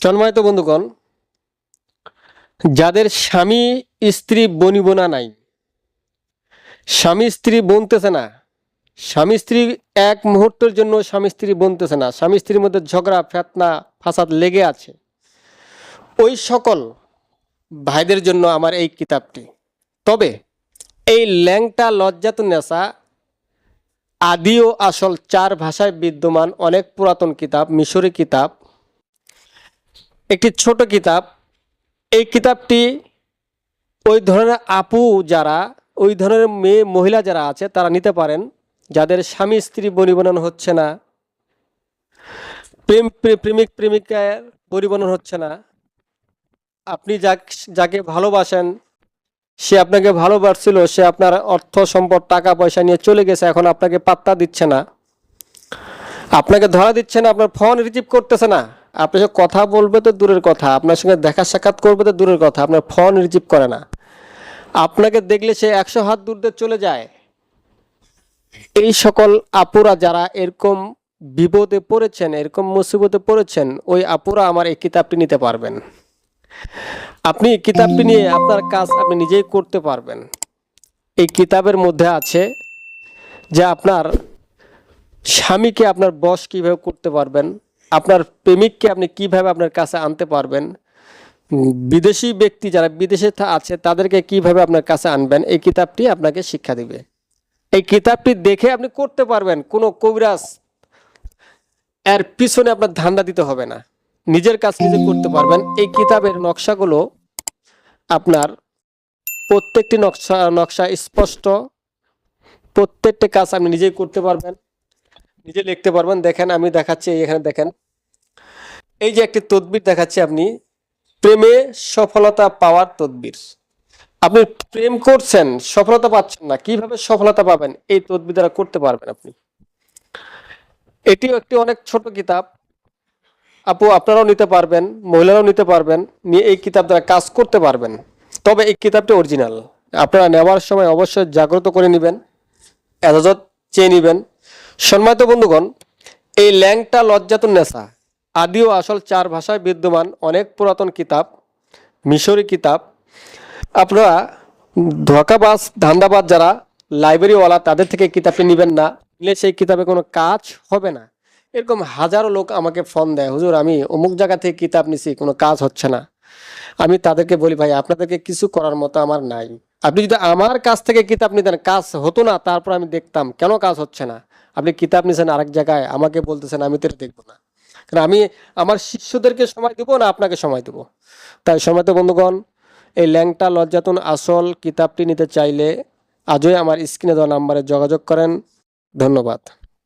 সম্মানিত বন্ধুগণ, যাদের স্বামী, স্ত্রী বনিবনা নাই, স্বামী, স্ত্রী বনতেছে না, স্বামী, স্ত্রী এক মুহূর্তের জন্য স্বামী, স্ত্রী বনতেছে না, স্বামী, স্ত্রীর মধ্যে ঝগড়া, ফেতনা, ফাসাদ লেগে আছে। ওই সকল ভাইদের জন্য আমার এই কিতাবটি। তবে এই ল্যাংটা লজ্জাতুন নেশা আদি ও আসল চার ভাষায় বিদ্যমান অনেক পুরাতন কিতাব, মিশরি কিতাব একটি ছোট কিতাব। এই কিতাবটি ওই ধরনের আপু যারা, ওই ধরনের মেয়ে, মহিলা যারা আছে, তারা নিতে পারেন। যাদের স্বামী, স্ত্রী পরিবর্তন হচ্ছে না। প্রেম প্রে- প্রেমিক, প্রেমিকার পরিবর্তন হচ্ছে না। আপনি যাকে ভালোবাসেন, সে আপনাকে ভালোবাসছিল, সে আপনার অর্থ, সম্পদ, টাকা, পয়সা নিয়ে চলে গেছে, এখন আপনাকে পাত্তা দিচ্ছে না। আপনাকে ধরা দিচ্ছে না, আপনার ফোন রিসিভ করতেছে না। আপনার সঙ্গে কথা বলবে তো দূরের কথা, আপনার সঙ্গে দেখা সাক্ষাৎ করবে তো দূরের কথা, আপনার ফোন রিসিভ করে না। আপনাকে দেখলে সে একশো হাত দূর দিয়ে চলে যায়। এই সকল আপুরা যারা এরকম বিপদে পড়েছেন, এরকম মুসিবতে পড়েছেন, ওই আপুরা আমার এই কিতাবটি নিতে পারবেন। আপনি কিতাবটি নিয়ে আপনার কাজ আপনি নিজেই করতে পারবেন। এই কিতাবের মধ্যে আছে যে আপনার স্বামীকে আপনার বস কীভাবে করতে পারবেন আপনার প্রেমিককে আপনি কীভাবে আপনার কাছে আনতে পারবেন? বিদেশি ব্যক্তি যারা বিদেশে আছে, তাদেরকে কীভাবে আপনার কাছে আনবেন? এই কিতাবটি আপনাকে শিক্ষা দিবে। এই কিতাবটি দেখে আপনি করতে পারবেন। কোনো কবিরাজ এর পিছনে আপনার ধান্দা দিতে হবে না। নিজের কাজ নিজে করতে পারবেন। এই কিতাবের নকশাগুলো আপনার প্রত্যেকটি নকশা নকশা স্পষ্ট। প্রত্যেকটি কাজ আপনি নিজেই করতে পারবেন। নিজে লিখতে পারবেন। দেখেন, আমি দেখাচ্ছি এখানে দেখেন। এই যে একটি তদবির দেখাচ্ছি আপনি, প্রেমে সফলতা পাওয়ার তদবির। আপনি প্রেম করছেন, সফলতা পাচ্ছেন না, কীভাবে সফলতা পাবেন? এই তদবির দ্বারা করতে পারবেন আপনি। এটিও একটি অনেক ছোট কিতাব। আপু, আপনারাও নিতে পারবেন, মহিলারাও নিতে পারবেন, নিয়ে এই কিতাব দ্বারা কাজ করতে পারবেন। তবে এই কিতাবটি অরিজিনাল। আপনারা নেওয়ার সময় অবশ্যই জাগ্রত করে নেবেন, এজাজত চেয়ে নেবেন। সম্মানিত বন্ধুগণ, এই ল্যাংটা লজ্জাতুন নেশা আদি ও আসল চার ভাষায় বিদ্যমান অনেক পুরাতন কিতাব, মিশরি কিতাব। আপনারা ধোকাবাজ, ধান্দাবাজ যারা লাইব্রেরিওয়ালা, তাদের থেকে কিতাবটি নেবেন না। নিলে সেই কিতাবে কোনো কাজ হবে না। এরকম হাজারো লোক আমাকে ফোন দেয়, হুজুর, আমি অমুক জায়গা থেকে কিতাব নিছি, কোনো কাজ হচ্ছে না। আমি তাদেরকে বলি, ভাই, আপনাদেরকে কিছু করার মতো আমার নাই। আপনি যদি আমার কাছ থেকে কিতাব নিতেন, কাজ হতো না, তারপর আমি দেখতাম, কেন কাজ হচ্ছে না? আপনি কিতাব নিছেন আরেক জায়গায়, আমাকে বলতেছেন, আমি তো দেখব না। কারণ আমি আমার শিষ্যদেরকে সময় দেবো না, আপনাকে সময় দেবো। তাই সময় তো বন্ধুগণ, এই ল্যাংটা, লজ্জাতুন আসল কিতাবটি নিতে চাইলে আজই আমার স্ক্রিনে দেওয়া নাম্বারে যোগাযোগ করেন। ধন্যবাদ।